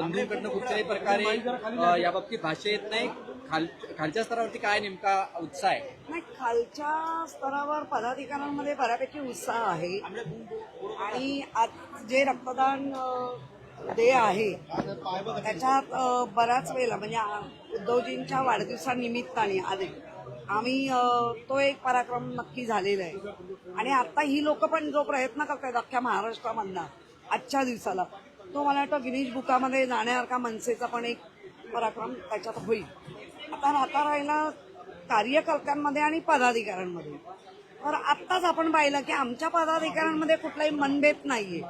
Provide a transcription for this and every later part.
बंधूंकडनं कुठल्याही प्रकारे याबाबतीत भाषा येत नाही. खाल खालच्या स्तरावरती काय नेमका उत्साह आहे? नाही खालच्या स्तरावर पदाधिकाऱ्यांमध्ये बऱ्यापैकी उत्साह आहे. आणि आज जे रक्तदान डे आहे त्याच्यात बऱ्याच वेळेला म्हणजे उद्धवजींच्या वाढदिवसानिमित्ताने आले आम्ही तो एक पराक्रम नक्की झालेला आहे. आणि आता ही लोक पण जो प्रयत्न करतायत अख्ख्या महाराष्ट्रामधला आजच्या दिवसाला तो मला वाटतं गिनीज बुकामध्ये जाण्यासारखा मनसेचा पण एक पराक्रम त्याच्यात होईल. आता राहता राहिला कार्यकर्त्यांमध्ये आणि पदाधिकाऱ्यांमध्ये. तर आत्ताच आपण पाहिलं की आमच्या पदाधिकाऱ्यांमध्ये कुठलाही मनभेद नाहीये.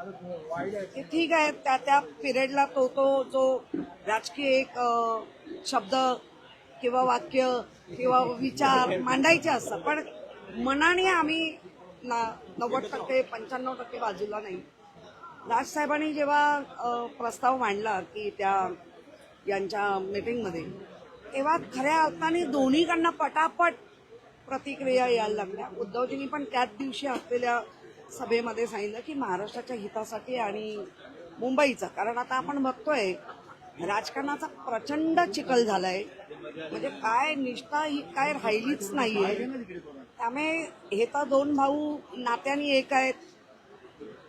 ठीक आहे त्या त्या पिरियडला तो तो जो राजकीय एक शब्द किंवा वाक्य किंवा विचार मांडायचे असतात. पण मनाने आम्ही ना- नव्वद टक्के पंच्याण्णव टक्के बाजूला नाही. राजसाहेबांनी जेव्हा प्रस्ताव मांडला की त्या यांच्या मीटिंगमध्ये तेव्हा खऱ्या अर्थाने दोन्हीकडनं पटापट प्रतिक्रिया यायला लागल्या. उद्धवजींनी पण त्याच दिवशी असलेल्या सभेमध्ये सांगितलं की महाराष्ट्राच्या हितासाठी आणि मुंबईचा कारण आता आपण बघतोय राजकारणाचा प्रचंड चिखल झालाय. म्हणजे काय निष्ठा ही काय राहिलीच नाहीये. त्यामुळे हे तर दोन भाऊ नात्याने एक आहेत.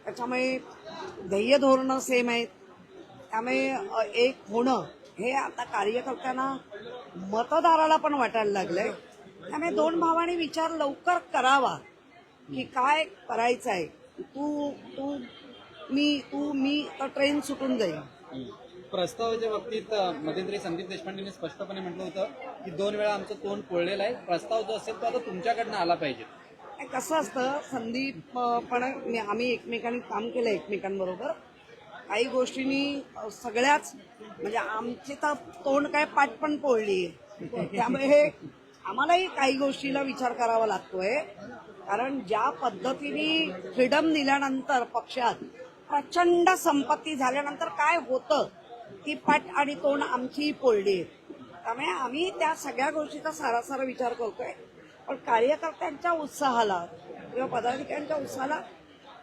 त्याच्यामुळे ध्येय धोरणं सेम आहेत. त्यामुळे एक होणं हे आता कार्यकर्त्यांना मतदाराला पण वाटायला लागलंय. त्यामुळे दोन भावाने विचार लवकर करावा की काय करायचं आहे तू तू मी तू मी तर ट्रेन सुटून जाईल. प्रस्तावाच्या बाबतीत मध्यंतरी संदीप देशपांडेंनी स्पष्टपणे म्हटलं होतं की दोन वेळा आमचं तोंड पोळलेलं आहे. प्रस्ताव जो असेल तो आता तुमच्याकडनं आला पाहिजे. कसं असतं संदीप पण आम्ही एकमेकांनी काम केलं एकमेकांबरोबर. काही गोष्टींनी सगळ्याच म्हणजे आमची तर तोंड काय पाठ पण पोळली. त्यामुळे हे आम्हालाही काही गोष्टीला विचार करावा लागतोय. कारण ज्या पद्धतीने फ्रीडम दिल्यानंतर पक्षात प्रचंड संपत्ती झाल्यानंतर काय होतं ती पाठ आणि तोंड आमचीही पोळली. आहे. त्यामुळे आम्ही त्या सगळ्या गोष्टीचा सारासारा विचार करतोय. पण कार्यकर्त्यांच्या उत्साहाला किंवा पदाधिकाऱ्यांच्या उत्साहाला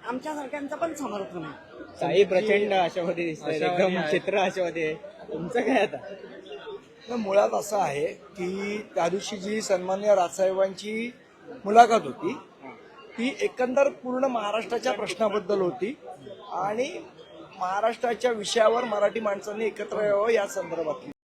आमच्यासारख्यांचं पण समर्थन आहे काही प्रचंड आशावादी दिसत आशावादी एकदम. चित्र आशावादी आहे तुमचं काय आता? मुळात असं आहे की त्या दिवशी जी सन्मान्य राजसाहेबांची मुलाखत होती ती एकंदर पूर्ण महाराष्ट्राच्या प्रश्नाबद्दल होती आणि महाराष्ट्राच्या विषयावर मराठी माणसांनी एकत्र यावं या संदर्भातली.